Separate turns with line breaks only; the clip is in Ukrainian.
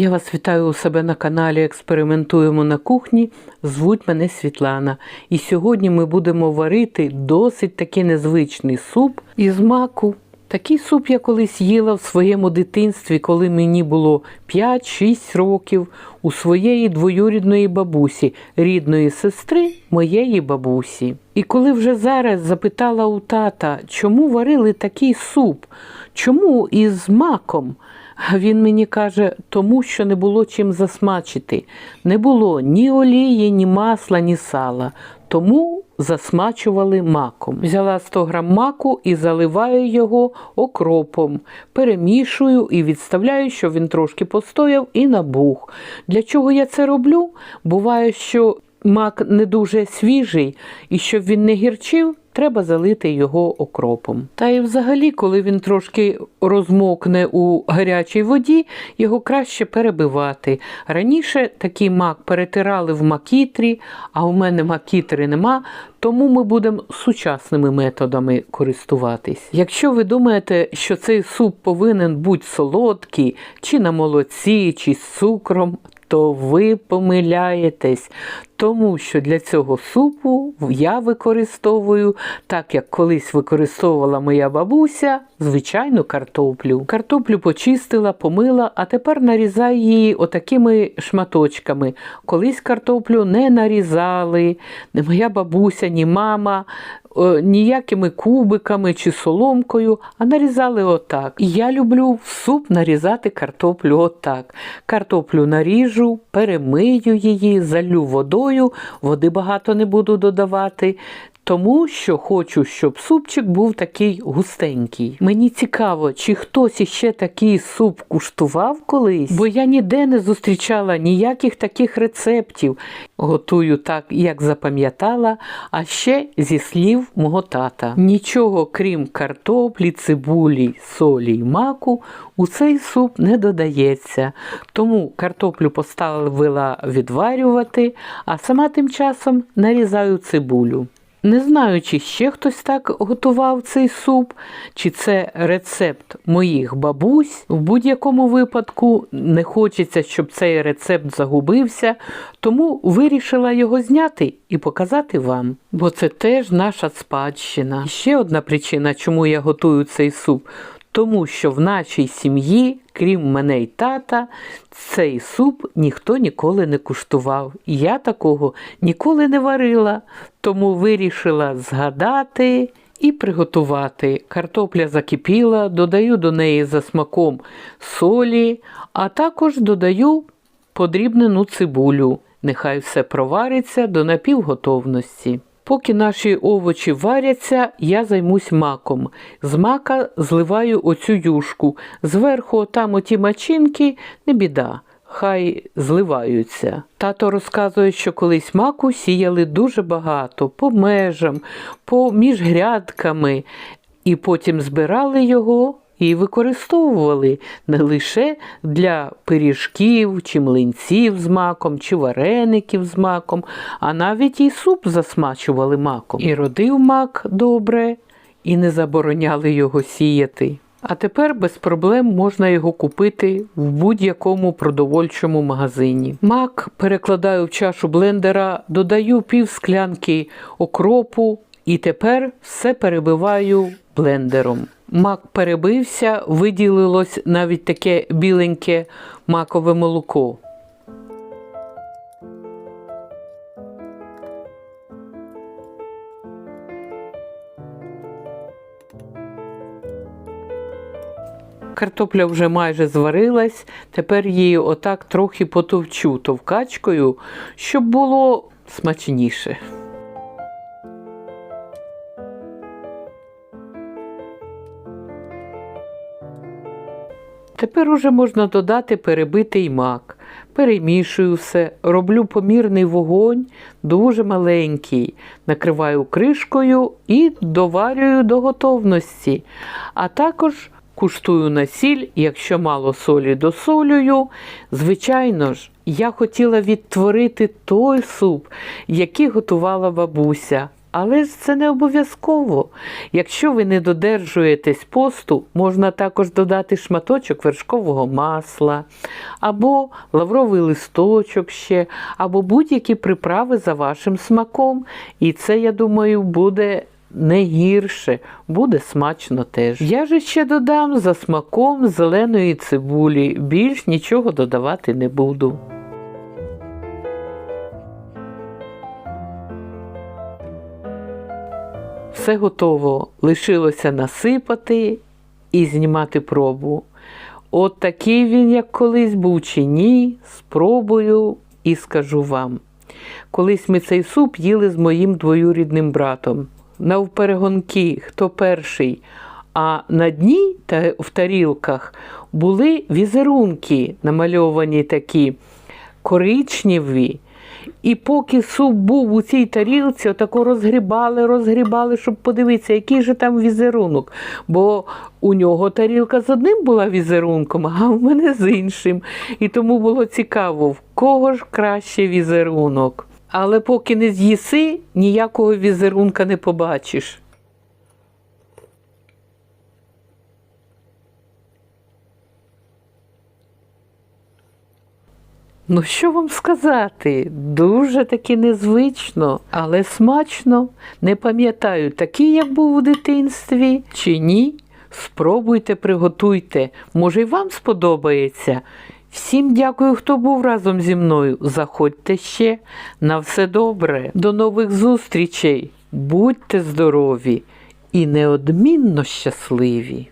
Я вас вітаю у себе на каналі Експериментуємо на кухні. Звуть мене Світлана. І сьогодні ми будемо варити досить таки незвичний суп із маку. Такий суп я колись їла в своєму дитинстві, коли мені було 5-6 років, у своєї двоюрідної бабусі, рідної сестри моєї бабусі. І коли вже зараз запитала у тата, чому варили такий суп, чому із маком, він мені каже, тому що не було чим засмачити. Не було ні олії, ні масла, ні сала. Тому засмачували маком. Взяла 100 грам маку і заливаю його окропом, перемішую і відставляю, щоб він трошки постояв і набух. Для чого я це роблю? Буває, що мак не дуже свіжий, і щоб він не гірчив, треба залити його окропом. Та і взагалі, коли він трошки розмокне у гарячій воді, його краще перебивати. Раніше такий мак перетирали в макітрі, а у мене макітри нема, тому ми будемо сучасними методами користуватись. Якщо ви думаєте, що цей суп повинен бути солодкий, чи на молоці, чи з цукром, то ви помиляєтесь, тому що для цього супу я використовую, так як колись використовувала моя бабуся, звичайну картоплю. Картоплю почистила, помила, а тепер нарізаю її отакими шматочками. Колись картоплю не нарізали, не моя бабуся, ні мама. Ніякими кубиками чи соломкою, а нарізали отак. І я люблю в суп нарізати картоплю отак. Картоплю наріжу, перемию її, залю водою, води багато не буду додавати. Тому що хочу, щоб супчик був такий густенький. Мені цікаво, чи хтось іще такий суп куштував колись, бо я ніде не зустрічала ніяких таких рецептів. Готую так, як запам'ятала, а ще зі слів мого тата. Нічого крім картоплі, цибулі, солі й маку у цей суп не додається. Тому картоплю поставила відварювати, а сама тим часом нарізаю цибулю. Не знаю, чи ще хтось так готував цей суп, чи це рецепт моїх бабусь. В будь-якому випадку не хочеться, щоб цей рецепт загубився, тому вирішила його зняти і показати вам. Бо це теж наша спадщина. Ще одна причина, чому я готую цей суп. Тому що в нашій сім'ї, крім мене й тата, цей суп ніхто ніколи не куштував. І я такого ніколи не варила, тому вирішила згадати і приготувати. Картопля закипіла, додаю до неї за смаком солі, а також додаю подрібнену цибулю. Нехай все провариться до напівготовності. Поки наші овочі варяться, я займусь маком. З мака зливаю оцю юшку. Зверху там оті мачинки не біда. Хай зливаються. Тато розказує, що колись маку сіяли дуже багато, по межам, по між грядками, і потім збирали його і використовували не лише для пиріжків чи млинців з маком, чи вареників з маком, а навіть і суп засмачували маком. І родив мак добре, і не забороняли його сіяти. А тепер без проблем можна його купити в будь-якому продовольчому магазині. Мак перекладаю в чашу блендера, додаю пів склянки окропу і тепер все перебиваю блендером. Мак перебився, виділилось навіть таке біленьке макове молоко. Картопля вже майже зварилась, тепер її отак трохи потовчу товкачкою, щоб було смачніше. Тепер уже можна додати перебитий мак. Перемішую все, роблю помірний вогонь, дуже маленький, накриваю кришкою і доварюю до готовності. А також куштую на сіль, якщо мало солі досолюю. Звичайно ж, я хотіла відтворити той суп, який готувала бабуся. Але ж це не обов'язково. Якщо ви не додержуєтесь посту, можна також додати шматочок вершкового масла, або лавровий листочок ще, або будь-які приправи за вашим смаком. І це, я думаю, буде не гірше, буде смачно теж. Я же ще додам за смаком зеленої цибулі, більш нічого додавати не буду. Все готово. Лишилося насипати і знімати пробу. От такий він, як колись був чи ні, спробую і скажу вам. Колись ми цей суп їли з моїм двоюрідним братом. Навперегонки, хто перший. А на дні та в тарілках були візерунки, намальовані такі коричневі. І поки суп був у цій тарілці, отако розгрібали, розгрібали, щоб подивитися, який же там візерунок. Бо у нього тарілка з одним була візерунком, а в мене з іншим. І тому було цікаво, в кого ж краще візерунок. Але поки не з'їси, ніякого візерунка не побачиш. Ну, що вам сказати? Дуже таки незвично, але смачно. Не пам'ятаю, такий, як був у дитинстві, чи ні. Спробуйте, приготуйте. Може, й вам сподобається. Всім дякую, хто був разом зі мною. Заходьте ще. На все добре. До нових зустрічей. Будьте здорові і неодмінно щасливі.